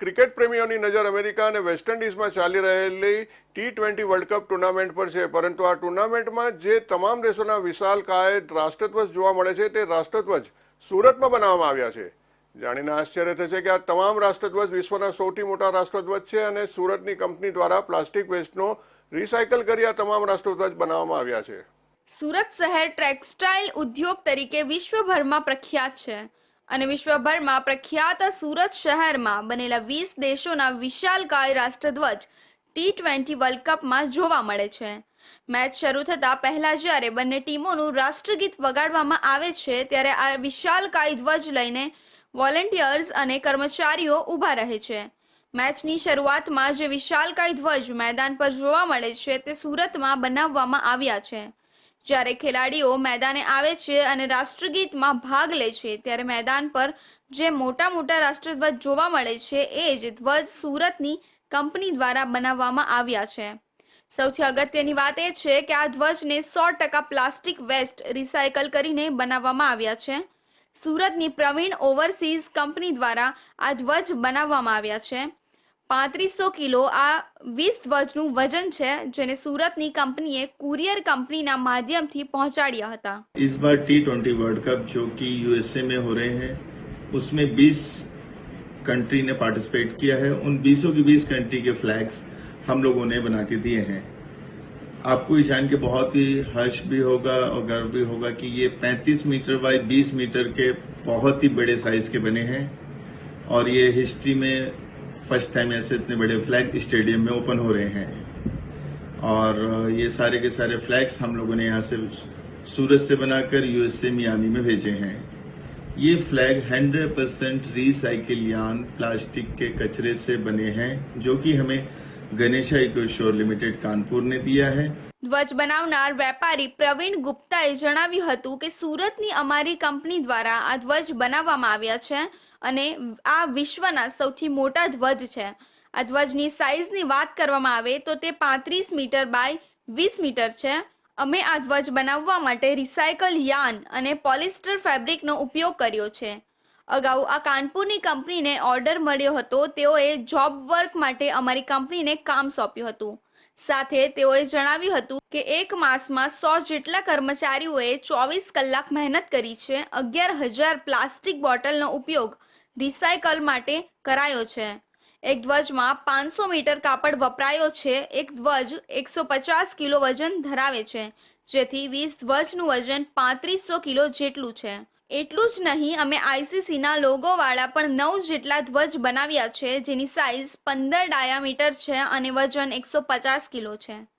Cricket પ્રેમીઓની નજર America અને waste ઇન્ડિઝમાં ચાલી રહેલી T twenty world cup tournament પર છે. પરંતુ આ ટુર્નામેન્ટમાં જે તમામ દેશોના વિશાલકાય રાષ્ટ્રધ્વજ જોવા મળે છે, તે રાષ્ટ્રધ્વજ સુરતમાં બનાવવામાં આવ્યા છે. જાણીને આશ્ચર્ય થશે કે આ તમામ રાષ્ટ્રધ્વજ વિશ્વના સૌથી મોટા રાષ્ટ્રધ્વજ છે અને સુરતની કંપની દ્વારા પ્લાસ્ટિક વેસ્ટનો રિસાયકલ કરી આ તમામ રાષ્ટ્રધ્વજ બનાવવામાં આવ્યા છે. સુરત શહેર ટેક્સટાઇલ ઉદ્યોગ તરીકે વિશ્વભરમાં પ્રખ્યાત છે. અને વિશ્વભરમાં પ્રખ્યાત સુરત શહેરમાં બનેલા વીસ દેશોના વિશાલકાય રાષ્ટ્રધ્વજ ટી ટ્વેન્ટી વર્લ્ડ કપમાં જોવા મળે છે. મેચ શરૂ થતાં પહેલા જ્યારે બંને ટીમોનું રાષ્ટ્રગીત વગાડવામાં આવે છે, ત્યારે આ વિશાલકાય ધ્વજ લઈને વોલેન્ટિયર્સ અને કર્મચારીઓ ઊભા રહે છે. મેચની શરૂઆતમાં જે વિશાલકાય ધ્વજ મેદાન પર જોવા મળે છે, તે સુરતમાં બનાવવામાં આવ્યા છે. જ્યારે ખેલાડીઓ મેદાને આવે છે અને રાષ્ટ્રગીતમાં ભાગ લે છે, ત્યારે મેદાન પર જે મોટા મોટા રાષ્ટ્રધ્વજ જોવા મળે છે, એ જ ધ્વજ સુરતની કંપની દ્વારા બનાવવામાં આવ્યા છે. સૌથી અગત્યની વાત એ છે કે આ ધ્વજને સો ટકા પ્લાસ્ટિક વેસ્ટ રિસાયકલ કરીને બનાવવામાં આવ્યા છે. સુરતની પ્રવીણ ઓવરસીઝ કંપની દ્વારા આ ધ્વજ બનાવવામાં આવ્યા છે. પાંત્રીસો કિલો આ વીસ ધ્વજનું વજન છે જેને સુરતની કંપનીએ કુરિયર કંપનીના માધ્યમથી પહોંચાડ્યા હતા इस बार टी ट्वेंटी वर्ल्ड कप जो कि यूएसए में हो रहे हैं उसमें 20 कंट्री ने पार्टिसिपेट किया है उन 20 की 20 कंट्री के फ्लैग्स हम लोगों ने बना के दिए हैं आपको ये जान के बहुत ही हर्ष भी होगा और गर्व भी होगा कि ये 35 मीटर बाय 20 मीटर के बहुत ही बड़े साइज के बने हैं और ये हिस्ट्री में फर्स्ट टाइम ऐसे इतने बड़े फ्लैग स्टेडियम में ओपन हो रहे हैं और ये सारे के सारे फ्लैग्स हम लोगों ने यहाँ से सूरत से बनाकर यूएसए मियामी में भेजे हैं ये फ्लैग 100 परसेंट रिसाइकिल यान प्लास्टिक के कचरे से बने हैं जो कि हमें Ganesha eco sure limited Kanpur ने दिया है ધ્વજ બનાવનાર વેપારી પ્રવીણ ગુપ્તાએ જણાવ્યું હતું કે સુરતની અમારી કંપની દ્વારા આ ધ્વજ બનાવવામાં આવ્યા છે અને આ વિશ્વના સૌથી મોટા ધ્વજ છે. આ ધ્વજની સાઇઝની વાત કરવામાં આવે તો તે પાંત્રીસ મીટર બાય વીસ મીટર છે. અમે આ ધ્વજ બનાવવા માટે રિસાયકલ યાન અને પોલિસ્ટર ફેબ્રિકનો ઉપયોગ કર્યો છે. અગાઉ આ કાનપુરની કંપનીને ઓર્ડર મળ્યો હતો. તેઓએ જોબ વર્ક માટે અમારી કંપનીને કામ સોંપ્યું હતું. સાથે તેઓએ જણાવ્યું હતું કે એક માસમાં સો જેટલા કર્મચારીઓએ ચોવીસ કલાક મહેનત કરી છે. અગિયાર હજાર પ્લાસ્ટિક બોટલનો ઉપયોગ રિસાયકલ માટે કરાયો છે. એક ધ્વજમાં પાંચસો મીટર કાપડ વપરાયો છે. એક ધ્વજ એકસો પચાસ કિલો વજન ધરાવે છે. જેથી વીસ ધ્વજનું વજન પાંત્રીસો કિલો જેટલું છે. એટલું જ નહીં, અમે આઈસીસીના લોગોવાળા પણ નવ જેટલા ધ્વજ બનાવ્યા છે, જેની સાઇઝ પંદર ડાયામીટર છે અને વજન એકસો પચાસ કિલો છે.